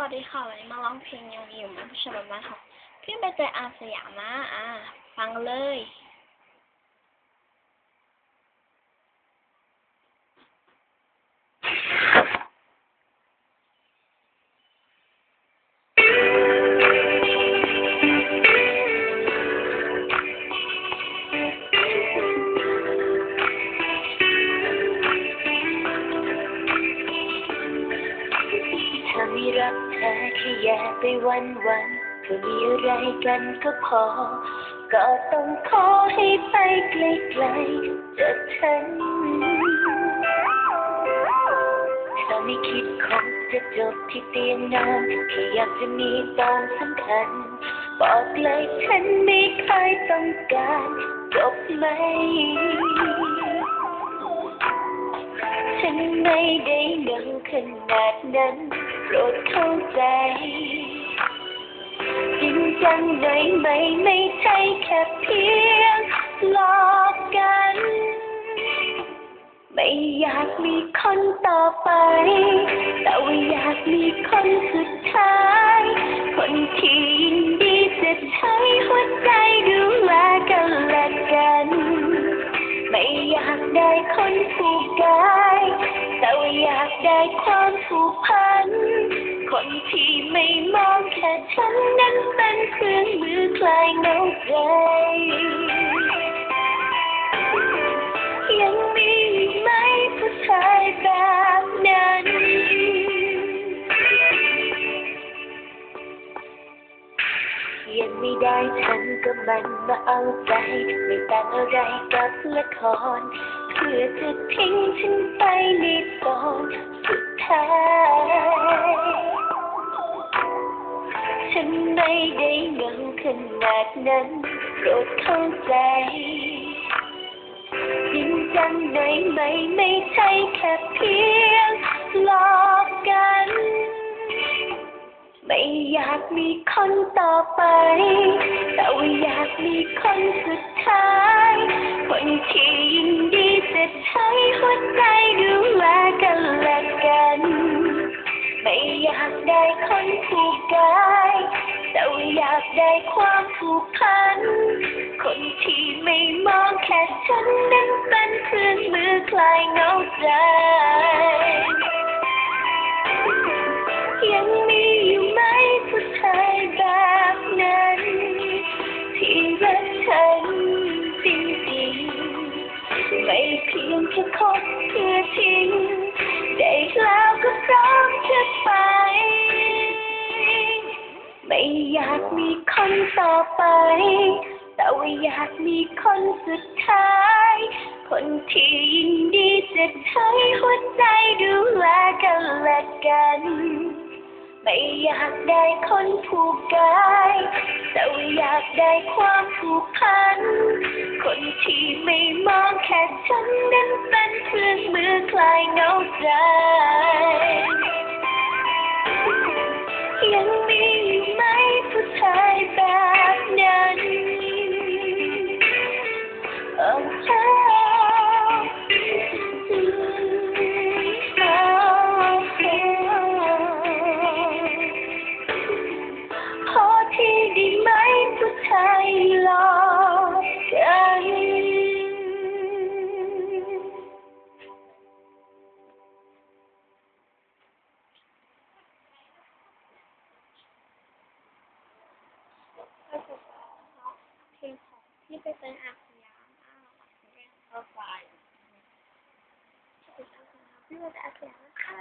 สวัสดีค่ะวันนี้มาร้องเพลงยังมีอยู่ไหมผู้ชมมาค่ะพี่ใบเตยอาสยามมาอ่า ฟังเลย อแค่แย่ไปวันวันเพื่อมีอะไรกันก็พอ ก็ต้องขอให้ไปไกลๆจากฉันเธอไม่คิดคงจะจบที่เตียงนอนแค่อยากจะมีตอนสำคัญ บอกเลยฉันไม่เคยต้องการจบไหมฉันไม่ได้เงาขนาดนั้น โปรดเข้าใจ จริงจังหน่อยไหมไม่ใช่แค่เพียงหลอกกัน ไม่อยากมีคนต่อไป แต่ว่าอยากมีคนสุดท้าย คนที่ยินดีจะใช้หัวใจ ได้ความผูกพัน คนที่ไม่มองแค่ฉันนั้นเป็นเครื่องมือคลายเหงาใจ ยังมีไหมผู้ชายแบบนั้นยังไม่ได้ฉันก็มันมาเอาใจ ไม่ต่างอะไรกับละคร เพื่อจะทิ้งฉันไปในตอนสุดท้าย ฉันไม่ได้เหงาขนาดนั้นโปรดเข้าใจจริงจังหน่อยไหมไม่ใช่แค่เพียงหลอกกัน ไม่อยากมีคนต่อไป แต่ว่าอยากมีคนสุดท้าย คนที่ยิน ได้คนผูกกายแต่ว่าอยากได้ความผูกพัน คนที่ไม่มองแค่ฉันนั้นเป็นเครื่องมือคลายเหงาใจากมีคนต่อไป แต่ว่าอยากมีคนสุดท้าย คนที่ยินดีจะใช้หัวใจดูแลกันและกัน ไม่อยากได้คนผูกกายแต่ว่าอยากได้ความผูกพัน คนที่ไม่มองแค่ฉันนั้นเป็นเครื่องมือคลายเหงาใจ งของพี่ใบเตยอาสยามอ่าเพลงโปรไฟล์พี่ใบเตยอาสยามนะคะ